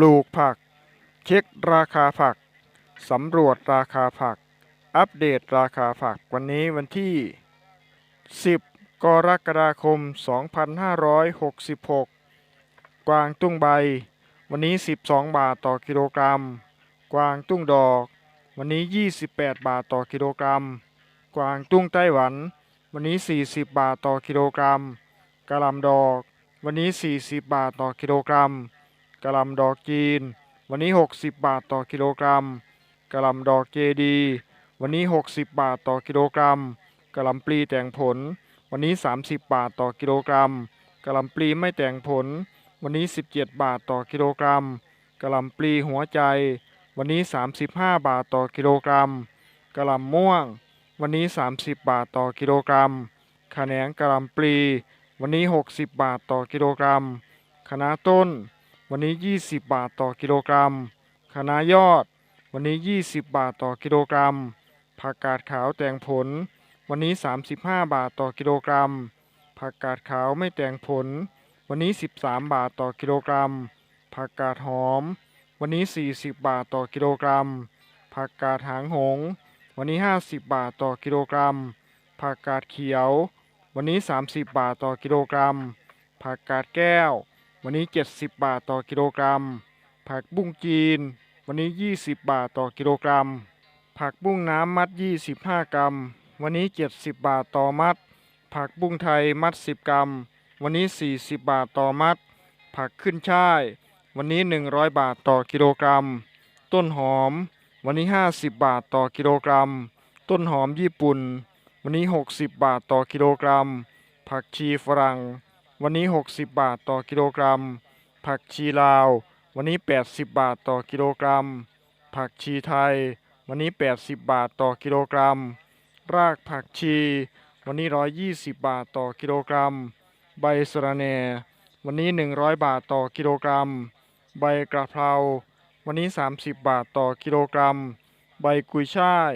ปลูกผัก เช็คราคาผัก สำรวจราคาผัก อัปเดตราคาผักวันนี้วันที่ 10 กรกฎาคม 2566 กวางตุ้งใบ วันนี้ 12 บาทต่อกิโลกรัม กวางตุ้งดอก วันนี้ 28 บาทต่อกิโลกรัม กวางตุ้งไต้หวัน วันนี้ 40 บาทต่อกิโลกรัมกะหล่ำดอก วันนี้ 40 บาทต่อกิโลกรัม กะลำดอกจีน วันนี้ 60 บาทต่อกิโลกรัมกะลำดอกเจดี วันนี้ 60 บาทต่อกิโลกรัมกะลำปลีแต่งผล วันนี้ 30 บาทต่อกิโลกรัมกะลำปลีไม่แต่งผล วันนี้ 17 บาทต่อกิโลกรัมกะลำปลีหัวใจ วันนี้ 35 บาทต่อกิโลกรัมกะลำม่วง วันนี้ 30 บาทต่อกิโลกรัมขะแหนงกะลำปลี วันนี้ 60 บาทต่อกิโลกรัมคณะต้น วันนี้ 20 บาทต่อกิโลกรัมคะน้ายอด วันนี้ 20 บาทต่อกิโลกรัม ผักกาดขาวแต่งผล วันนี้ 35 บาทต่อกิโลกรัม ผักกาดขาวไม่แต่งผล วันนี้ 13 บาทต่อกิโลกรัม ผักกาดหอม วันนี้ 40 บาทต่อกิโลกรัม ผักกาดหางหง วันนี้ 50 บาทต่อกิโลกรัม ผักกาดเขียว วันนี้ 30 บาทต่อกิโลกรัม ผักกาดแก้ว วันนี้ 70 บาทต่อกิโลกรัม ผักบุ้งจีน วันนี้ 20 บาทต่อกิโลกรัม ผักบุ้งน้ำมัด 25 กรัม วันนี้ 70 บาทต่อมัด ผักบุ้งไทยมัด 10 กรัม วันนี้ 40 บาทต่อมัด ผักขึ้นช่าย วันนี้ 100 บาทต่อกิโลกรัม ต้นหอม วันนี้ 50 บาทต่อกิโลกรัม ต้นหอมญี่ปุ่น วันนี้ 60 บาทต่อกิโลกรัม ผักชีฝรั่ง วันนี้ 60 บาทต่อกิโลกรัม ผักชีลาว วันนี้ 80 บาทต่อกิโลกรัม ผักชีไทย วันนี้ 80 บาทต่อกิโลกรัม รากผักชี วันนี้ 120 บาทต่อกิโลกรัม ใบสะระแหน่ วันนี้ 100 บาทต่อกิโลกรัม ใบกระเพรา วันนี้ 30 บาทต่อกิโลกรัม ใบกุยช่าย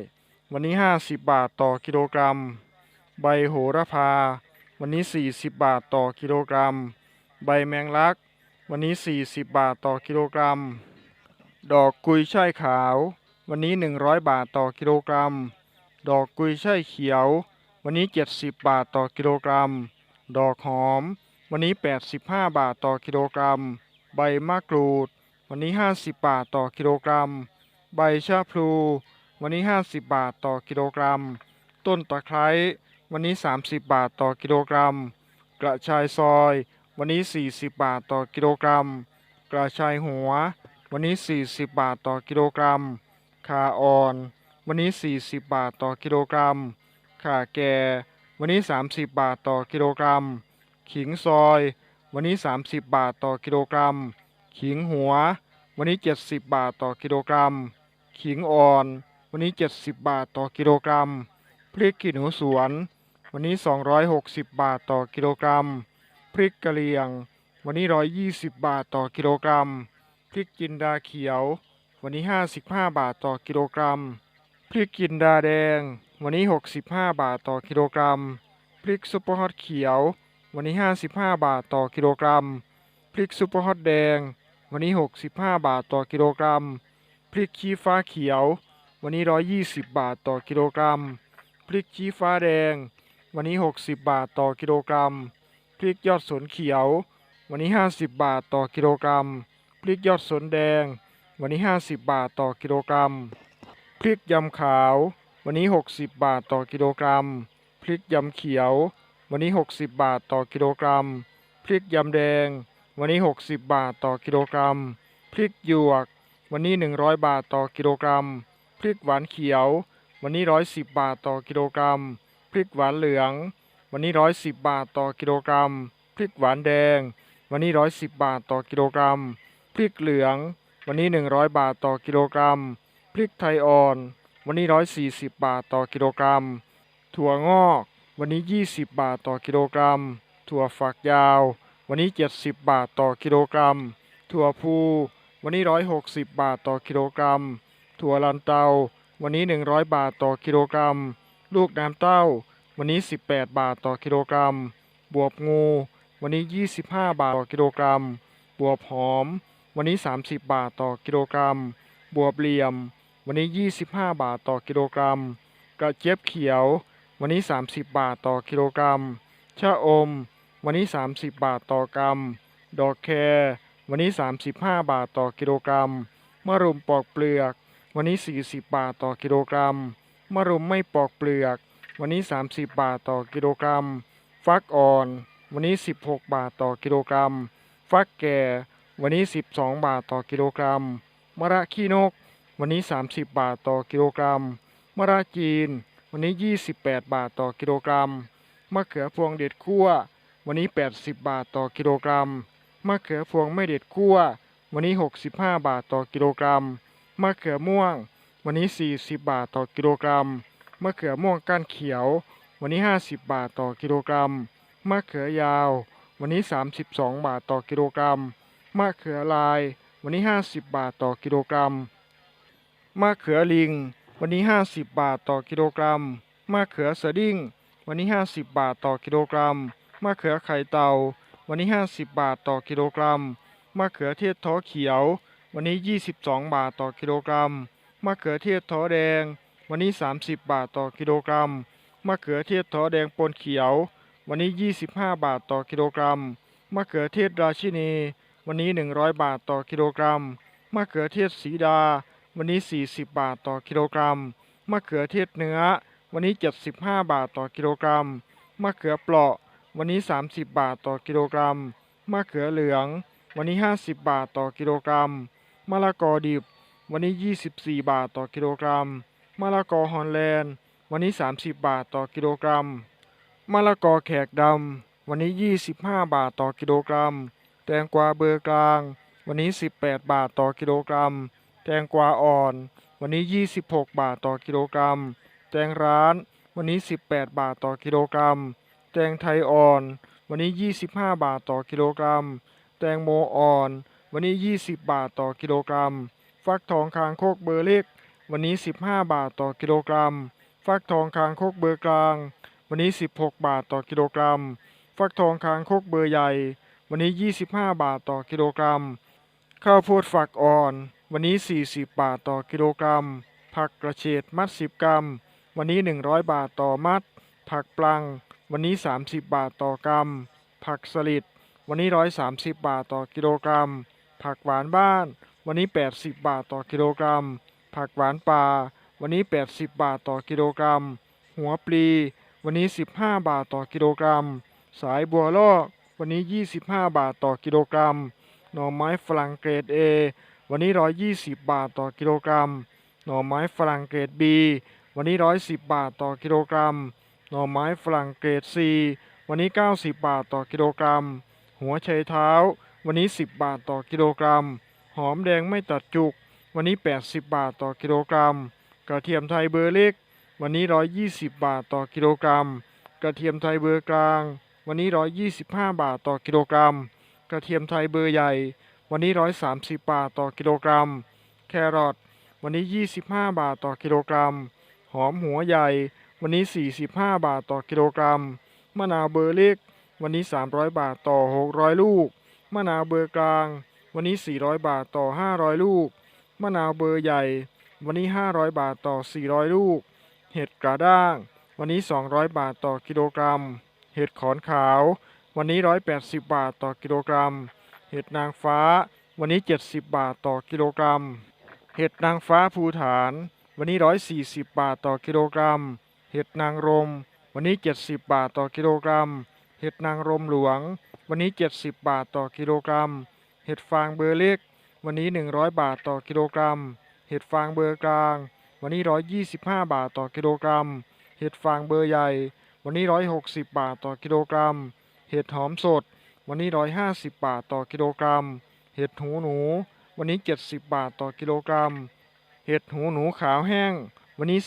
วันนี้ 50 บาทต่อกิโลกรัม ใบโหระพา วันนี้ 40 บาทต่อกิโลกรัม ใบแมงลัก วันนี้ 40 บาทต่อกิโลกรัม ดอกกุยช่ายขาว วันนี้ 100 บาทต่อกิโลกรัม ดอกกุยช่ายเขียว วันนี้ 70 บาทต่อกิโลกรัม ดอกหอม วันนี้ 85 บาทต่อกิโลกรัม ใบมะกรูด วันนี้ 50 บาทต่อกิโลกรัม ใบชะพลู วันนี้ 50 บาทต่อกิโลกรัม ต้นตะไคร้ วันนี้ 30 บาทต่อกิโลกรัม กระชายซอย วันนี้ 40 บาทต่อกิโลกรัม กระชายหัว วันนี้ 40 บาทต่อกิโลกรัม ขาอ่อน วันนี้ 40 บาทต่อกิโลกรัม ขาแก่ วันนี้ 30 บาทต่อกิโลกรัม ขิงซอย วันนี้ 30 บาทต่อกิโลกรัม ขิงหัว วันนี้ 70 บาทต่อกิโลกรัม ขิงอ่อน วันนี้ 70 บาทต่อกิโลกรัม พริกขี้หนูสวน วันนี้ 260 บาทต่อกิโลกรัม พริกกะเหรี่ยง วันนี้ 120 บาทต่อกิโลกรัม พริกจินดาเขียว วันนี้ 55 บาทต่อกิโลกรัม พริกจินดาแดง วันนี้ 65 บาทต่อกิโลกรัม พริกซุปเปอร์ฮอตเขียว วันนี้ 55 บาทต่อกิโลกรัม พริกซุปเปอร์ฮอตแดง วันนี้ 65 บาทต่อกิโลกรัม พริกชี้ฟ้าเขียว วันนี้ 120 บาทต่อกิโลกรัม พริกชี้ฟ้าแดง วันนี้ 60 บาทต่อกิโลกรัม พริกยอดสนเขียว วันนี้ 50 บาทต่อกิโลกรัม พริกยอดสนแดง วันนี้ 50 บาทต่อกิโลกรัม พริกยำขาว วันนี้ 60 บาทต่อกิโลกรัม พริกยำเขียว วันนี้ 60 บาทต่อกิโลกรัม พริกยำแดง วันนี้ 60 บาทต่อกิโลกรัม พริกหยวก วันนี้ 100 บาทต่อกิโลกรัม พริกหวานเขียว วันนี้ 110 บาทต่อกิโลกรัม พริกหวานเหลือง วันนี้110บาทต่อกิโลกรัม พริกหวานแดง วันนี้110บาทต่อกิโลกรัม พริกเหลือง วันนี้100บาทต่อกิโลกรัม พริกไทยอ่อน วันนี้140บาทต่อกิโลกรัม ถั่วงอก วันนี้20บาทต่อกิโลกรัม ถั่วฝักยาว วันนี้70บาทต่อกิโลกรัม ถั่วพูวันนี้160บาทต่อกิโลกรัม ถั่วลันเตา วันนี้100บาทต่อกิโลกรัม ลูกน้ำเต้า วันนี้ 18 บาทต่อกิโลกรัม บวบงู วันนี้ 25 บาทต่อกิโลกรัม บวบหอม วันนี้ 30 บาทต่อกิโลกรัม บวบเหลี่ยม วันนี้ 25 บาทต่อกิโลกรัม กระเจี๊ยบเขียว วันนี้ 30 บาทต่อกิโลกรัม ชะอม วันนี้ 30 บาทต่อกรัม ดอกแครวันนี้ 35 บาทต่อกิโลกรัมมะรุมปอกเปลือก วันนี้ 40 บาทต่อกิโลกรัม มะรุมไม่ปอกเปลือก วันนี้ 30 บาทต่อกิโลกรัม ฟักอ่อน วันนี้ 16 บาทต่อกิโลกรัม ฟักแก่ วันนี้ 12 บาทต่อกิโลกรัม มะระขี้นก วันนี้ 30 บาทต่อกิโลกรัม มะระจีน วันนี้ 28 บาทต่อกิโลกรัม มะเขือพวงเด็ดคั่ว วันนี้ 80 บาทต่อกิโลกรัม มะเขือพวงไม่เด็ดคั่ว วันนี้ 65 บาทต่อกิโลกรัม มะเขือม่วง วันนี้ 40 บาทต่อกิโลกรัมมะเขือม่วงก้านเขียว วันนี้ 50 บาทต่อกิโลกรัมมะเขือยาว วันนี้ 32 บาทต่อกิโลกรัมมะเขือลาย วันนี้ 50 บาทต่อกิโลกรัมมะเขือลิง วันนี้ 50 บาทต่อกิโลกรัมมะเขือสดิ้ง วันนี้ 50 บาทต่อกิโลกรัมมะเขือไข่เต่า วันนี้ 50 บาทต่อกิโลกรัมมะเขือเทศท้อเขียว วันนี้ 22 บาทต่อกิโลกรัม มะเขือเทศท้อแดง วันนี้ 30 บาทต่อกิโลกรัม มะเขือเทศท้อแดงปนเขียว วันนี้ 25 บาทต่อกิโลกรัม มะเขือเทศราชินี วันนี้ 100 บาทต่อกิโลกรัม มะเขือเทศสีดา วันนี้ 40 บาทต่อกิโลกรัม มะเขือเทศเนื้อ วันนี้ 75 บาทต่อกิโลกรัม มะเขือเปราะ วันนี้ 30 บาทต่อกิโลกรัม มะเขือเหลือง วันนี้ 50 บาทต่อกิโลกรัม มะละกอดิบ วันนี้ 24 บาทต่อกิโลกรัม มะละกอฮอลแลนด์ วันนี้ 30 บาทต่อกิโลกรัม มะละกอแขกดำ วันนี้ 25 บาทต่อกิโลกรัม แตงกวาเบอร์กลาง วันนี้ 18 บาทต่อกิโลกรัม แตงกวาอ่อน วันนี้ 26 บาทต่อกิโลกรัม แตงร้าน วันนี้ 18 บาทต่อกิโลกรัม แตงไทยอ่อน วันนี้ 25 บาทต่อกิโลกรัม แตงโมอ่อน วันนี้ 20 บาทต่อกิโลกรัม ฟักทองคางโคกเบอร์เล็ก วันนี้ 15 บาทต่อกิโลกรัม ฟักทองคางโคกเบอร์กลาง วันนี้ 16 บาทต่อกิโลกรัม ฟักทองคางโคกเบอร์ใหญ่ วันนี้ 25 บาทต่อกิโลกรัม ข้าวโพดฝักอ่อน วันนี้ 40 บาทต่อกิโลกรัม ผักกระเฉดมัด 10 กรัม วันนี้ 100 บาทต่อมัด ผักปลัง วันนี้ 30 บาทต่อกรัม ผักสลิดวันนี้ 130 บาทต่อกิโลกรัม ผักหวานบ้าน วันนี้ 80 บาทต่อกิโลกรัม ผักหวานป่า วันนี้ 80 บาทต่อกิโลกรัม หัวปลี วันนี้ 15 บาทต่อกิโลกรัม สายบัวลอก วันนี้ 25 บาทต่อกิโลกรัม หน่อไม้ฝรั่งเกรด A วันนี้ 120 บาทต่อกิโลกรัม หน่อไม้ฝรั่งเกรด B วันนี้ 110 บาทต่อกิโลกรัม หน่อไม้ฝรั่งเกรด C วันนี้ 90 บาทต่อกิโลกรัม หัวไชเท้า วันนี้ 10 บาทต่อกิโลกรัม หอมแดงไม่ตัดจุก วันนี้ 80 บาทต่อกิโลกรัม กระเทียมไทยเบอร์เล็ก วันนี้ 120 บาทต่อกิโลกรัม กระเทียมไทยเบอร์กลาง วันนี้ 125 บาทต่อกิโลกรัม กระเทียมไทยเบอร์ใหญ่ วันนี้ 130 บาทต่อกิโลกรัม แครอทวันนี้ 25 บาทต่อกิโลกรัม หอมหัวใหญ่ วันนี้ 45 บาทต่อกิโลกรัม มะนาวเบอร์เล็ก วันนี้ 300 บาทต่อ 600 ลูก มะนาวเบอร์กลาง วันนี้ 400 บาทต่อ 500 ลูก มะนาวเบอร์ใหญ่ วันนี้ 500 บาทต่อ 400 ลูก เห็ดกระด้าง วันนี้ 200 บาทต่อกิโลกรัม เห็ดขอนขาว วันนี้ 180 บาทต่อกิโลกรัม เห็ดนางฟ้า วันนี้ 70 บาทต่อกิโลกรัม เห็ดนางฟ้าภูฐาน วันนี้ 140 บาทต่อกิโลกรัม เห็ดนางรม วันนี้ 70 บาทต่อกิโลกรัม เห็ดนางรมหลวง วันนี้ 70 บาทต่อกิโลกรัม เห็ดฟางเบอร์เล็ก วันนี้ 100 บาทต่อกิโลกรัม เห็ดฟางเบอร์กลาง วันนี้ 125 บาทต่อกิโลกรัม เห็ดฟางเบอร์ใหญ่ วันนี้ 160 บาทต่อกิโลกรัม เห็ดหอมสด วันนี้ 150 บาทต่อกิโลกรัม เห็ดหูหนู วันนี้ 70 บาทต่อกิโลกรัม เห็ดหูหนูขาวแห้ง วันนี้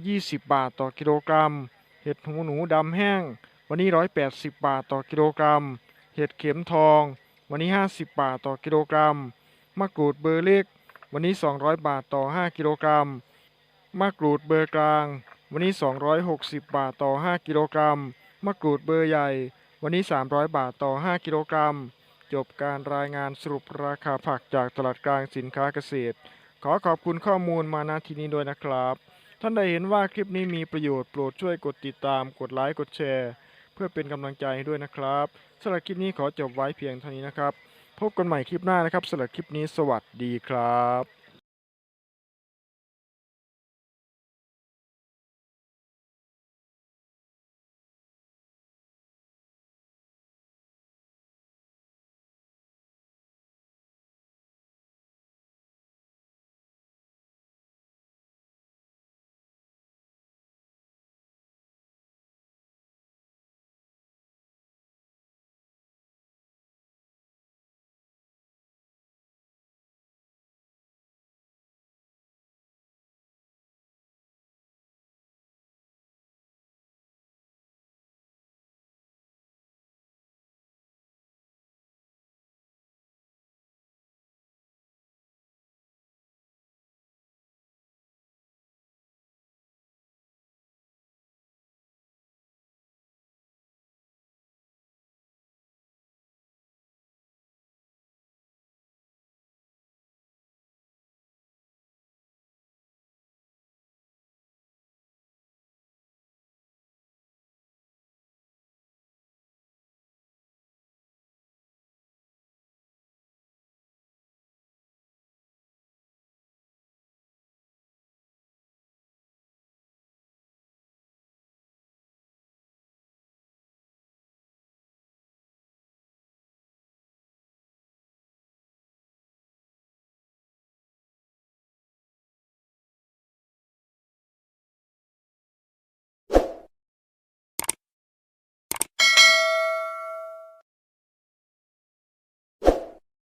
320 บาทต่อกิโลกรัม เห็ดหูหนูดำแห้ง วันนี้ 180 บาทต่อกิโลกรัม เห็ดเข็มทอง วันนี้ 50 บาทต่อกิโลกรัม มะกรูดเบอร์เล็ก วันนี้ 200 บาทต่อ 5 กิโลกรัม มะกรูดเบอร์กลาง วันนี้ 260 บาทต่อ 5 กิโลกรัม มะกรูดเบอร์ใหญ่ วันนี้ 300 บาทต่อ 5 กิโลกรัม จบการรายงานสรุปราคาผักจากตลาดกลางสินค้าเกษตร ขอขอบคุณข้อมูลมาณที่นี้ด้วยนะครับ ท่านใดเห็นว่าคลิปนี้มีประโยชน์โปรดช่วยกดติดตาม กดไลค์ กดแชร์ พื่อเป็นกำลังใจให้ด้วยนะครับสำหรับคลิปนี้ขอจบไว้เพียงเท่านี้นะครับ พบกันใหม่คลิปหน้านะครับสำหรับคลิปนี้สวัสดีครับ